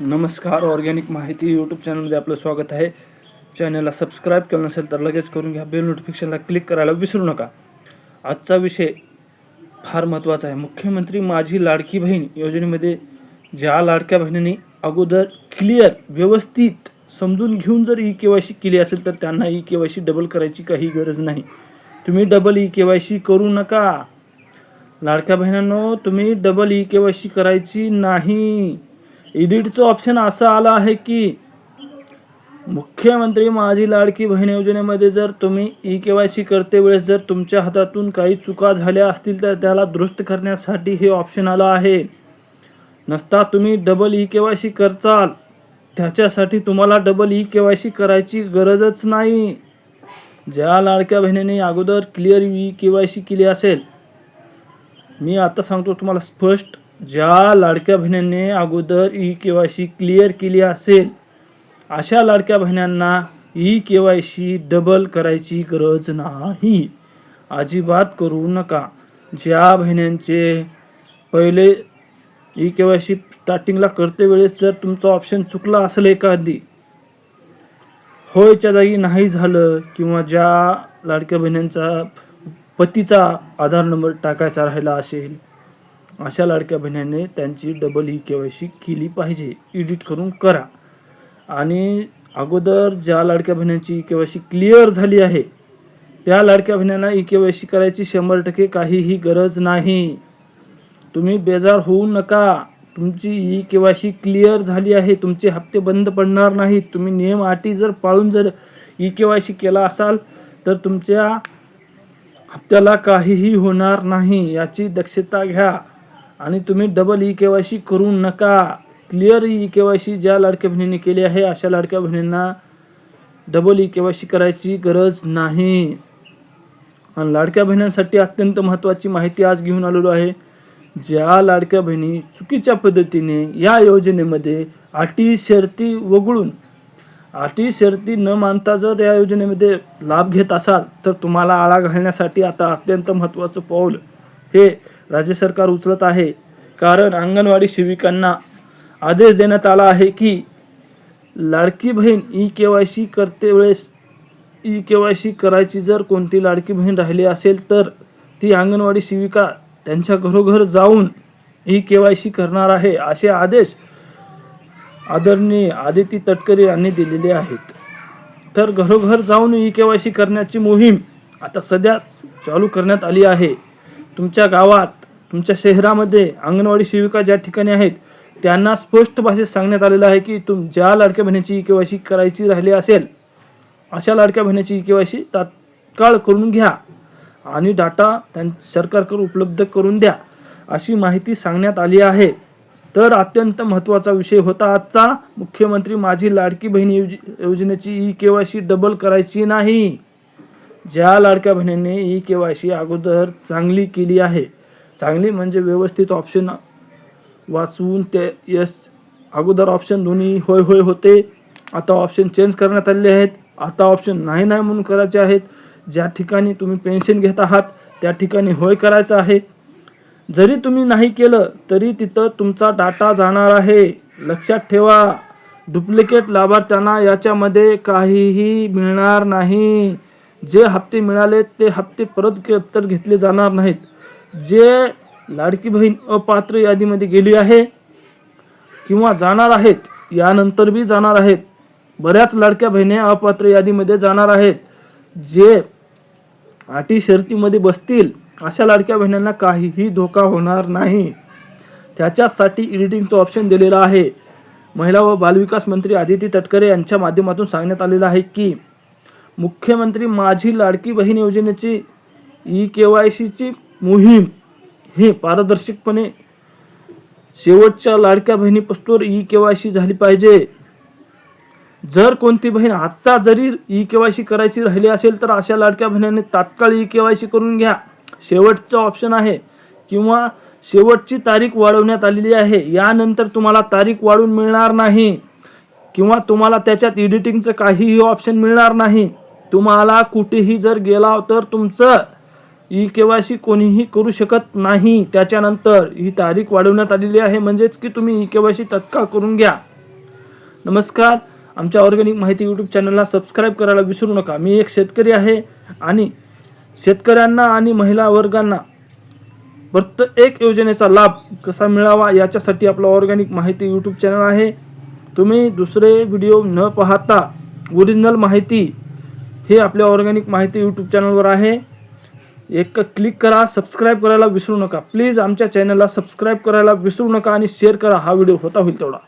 नमस्कार ऑर्गॅनिक माहिती यूट्यूब चॅनलमध्ये आपलं स्वागत आहे. चॅनलला सबस्क्राईब केलं नसेल तर लगेच करून घ्या. बेल नोटिफिकेशनला क्लिक करायला विसरू नका. आजचा विषय फार महत्त्वाचा आहे. मुख्यमंत्री माझी लाडकी बहीण योजनेमध्ये ज्या लाडक्या बहिणींनी अगोदर क्लिअर व्यवस्थित समजून घेऊन जर ई के वाय सी केली असेल तर त्यांना E K Y C double करायची काही गरज नाही. तुम्ही double E K Y C करू नका. लाडक्या बहिणांनो तुम्ही double E K Y C करायची नाही. इडिटचं ऑप्शन असं आलं आहे की मुख्यमंत्री माझी लाडकी बहीण योजनेमध्ये जर तुम्ही ई के वाय सी करते वेळेस जर तुमच्या हातातून काही चुका झाल्या असतील तर त्याला दुरुस्त करण्यासाठी हे ऑप्शन आलं आहे. नसता तुम्ही double E K Y C करचाल. त्याच्यासाठी तुम्हाला double E K Y C करायची गरजच नाही. ज्या लाडक्या बहिणीने अगोदर clear E K Y C केली असेल मी आता सांगतो तुम्हाला स्पष्ट ज्या लाडक्या बहिणींनी अगोदर E K Y C clear केली असेल अशा लाडक्या बहिण्यांना E K Y C double करायची गरज नाही. अजिबात करू नका. ज्या बहिण्यांचे पहिले ई के वाय सी स्टार्टिंगला करते वेळेस जर तुमचं ऑप्शन चुकला असेल एखादी होयच्या जागी नाही झालं किंवा ज्या लाडक्या बहिणींचा पतीचा आधार नंबर टाकायचा राहिला असेल अशा लाडक्या बहिणीने त्यांची double E K Y C केली पाहिजे. एडिट करून करा. आणि अगोदर ज्या लाडक्या बहिणींची E K Y C clear झाली आहे त्या लाडक्या बहिणींना ई के वाय सी करायची शंभर टक्के काहीही गरज नाही. तुम्ही बेजार होऊ नका. तुमची E K Y C clear झाली आहे. तुमचे हप्ते बंद पडणार नाहीत. तुम्ही नियम अटी जर पाळून जर ई के वाय सी केला असाल तर तुमच्या हप्त्याला काहीही होणार नाही. याची दक्षता घ्या. आणि तुम्ही double E e K Y C करू नका. Clear E e K Y C ज्या लाडक्या बहिणींनी केली आहे अशा लाडक्या बहिणींना double E e K Y C करायची गरज नाही. आणि लाडक्या बहिणींसाठी अत्यंत महत्त्वाची माहिती आज घेऊन आलेलो आहे. ज्या लाडक्या बहिणी चुकीच्या पद्धतीने या योजनेमध्ये अटी शर्ती वगळून अटी शर्ती न मानता जर या योजनेमध्ये लाभ घेत असाल तर तुम्हाला आळा घालण्यासाठी आता अत्यंत महत्त्वाचं पाऊल हे राज्य सरकार उचलत आहे. कारण अंगणवाडी सेविकांना आदेश देण्यात आला आहे की Ladki Bahin E K Y C करते वेळेस ई के वाय सी करायची जर कोणती लाडकी बहीण राहिली असेल तर ती अंगणवाडी सेविका त्यांच्या घरोघर जाऊन ई के वाय सी करणार आहे असे आदेश आदरणीय आदिती तटकरे यांनी दिलेले आहेत. तर घरोघर जाऊन ई के वाय सी करण्याची मोहीम आता सध्या चालू करण्यात आली आहे. तुमच्या गावात तुमच्या शहरामध्ये अंगणवाडी सेविका ज्या ठिकाणी आहेत त्यांना स्पष्ट भाषेत सांगण्यात आलेलं आहे की तुम ज्या लाडक्या बहिणीची ई के वाय सी करायची राहिली असेल अशा लाडक्या बहिणीची ई के वाय सी तात्काळ करून घ्या आणि डाटा त्यां सरकारकडे उपलब्ध करून द्या अशी माहिती सांगण्यात आली आहे. तर अत्यंत महत्त्वाचा विषय होता आजचा. मुख्यमंत्री माझी लाडकी बहीण योज योजनेची E K Y C double करायची नाही. ज्या लाडक्या बहिणींनी ई के वाय सी अगोदर चांगली केली आहे चांगली म्हणजे व्यवस्थित ऑप्शन वाचवून ते यस अगोदर ऑप्शन दोन्ही होय होय होते. आता ऑप्शन चेंज करण्यात आलेले आहेत. आता ऑप्शन नाही नाही म्हणून करायचे आहेत. ज्या ठिकाणी तुम्ही पेन्शन घेत आहात त्या ठिकाणी होय करायचं आहे. जरी तुम्ही नाही केलं तरी तिथं तुमचा डाटा जाणार आहे. लक्षात ठेवा. डुप्लिकेट लाभार्थ्यांना याच्यामध्ये काहीही मिळणार नाही. जे हप्ते मिळाले ते हप्ते परत के- तर घेतले जाणार नाहीत. जे लाडकी बहीण अपात्र यादीमध्ये गेली आहे किंवा जाणार आहेत यानंतर बी जाणार आहेत. बऱ्याच लाडक्या बहिणी अपात्र यादीमध्ये जाणार आहेत. जे अटी शर्तीमध्ये बसतील अशा लाडक्या बहिणींना काहीही धोका होणार नाही. त्याच्यासाठी एडिटिंगचं ऑप्शन दिलेलं आहे. महिला व बालविकास मंत्री आदिती तटकरे यांच्या माध्यमातून सांगण्यात आलेलं आहे की मुख्यमंत्री माझी लाडकी बहीण योजनेची ई के वाय सीची मोहीम. हे पारदर्शकपणे शेवटच्या लाडक्या बहिणीपासून ई के वाय सी झाली पाहिजे. जर कोणती बहीण आत्ता जरी ई के वाय सी करायची राहिली असेल तर अशा लाडक्या बहिणीने तात्काळ ई के वाय सी करून घ्या. शेवटचं ऑप्शन आहे किंवा शेवटची तारीख वाढवण्यात आलेली आहे. यानंतर तुम्हाला तारीख वाढून मिळणार नाही किंवा तुम्हाला त्याच्यात एडिटिंगचं काहीही ऑप्शन मिळणार नाही. तुम्हाला कुठेही जर गेला तर तुमचं ई के वाय सी कोणीही करू शकत नाही. त्याच्यानंतर ही तारीख वाढवण्यात आलेली आहे. म्हणजेच की तुम्ही ई के वाय सी तत्काळ करून घ्या. नमस्कार. आमच्या ऑर्गॅनिक माहिती यूट्यूब चॅनलला सबस्क्राईब करायला विसरू नका. मी एक शेतकरी आहे आणि शेतकऱ्यांना आणि महिला वर्गांना प्रत्येक योजनेचा लाभ कसा मिळावा याच्यासाठी आपलं ऑर्गॅनिक माहिती यूट्यूब चॅनल आहे. तुम्ही दुसरे व्हिडिओ न पाहता ओरिजिनल माहिती हे आपल्या ऑर्गॅनिक माहिती यूट्यूब चॅनलवर आहे. एक क्लिक करा सबस्क्राईब करायला विसरू नका. प्लीज आमच्या चॅनलला सबस्क्राईब करायला विसरू नका आणि शेअर करा. हा व्हिडिओ होता होईल तेवढा.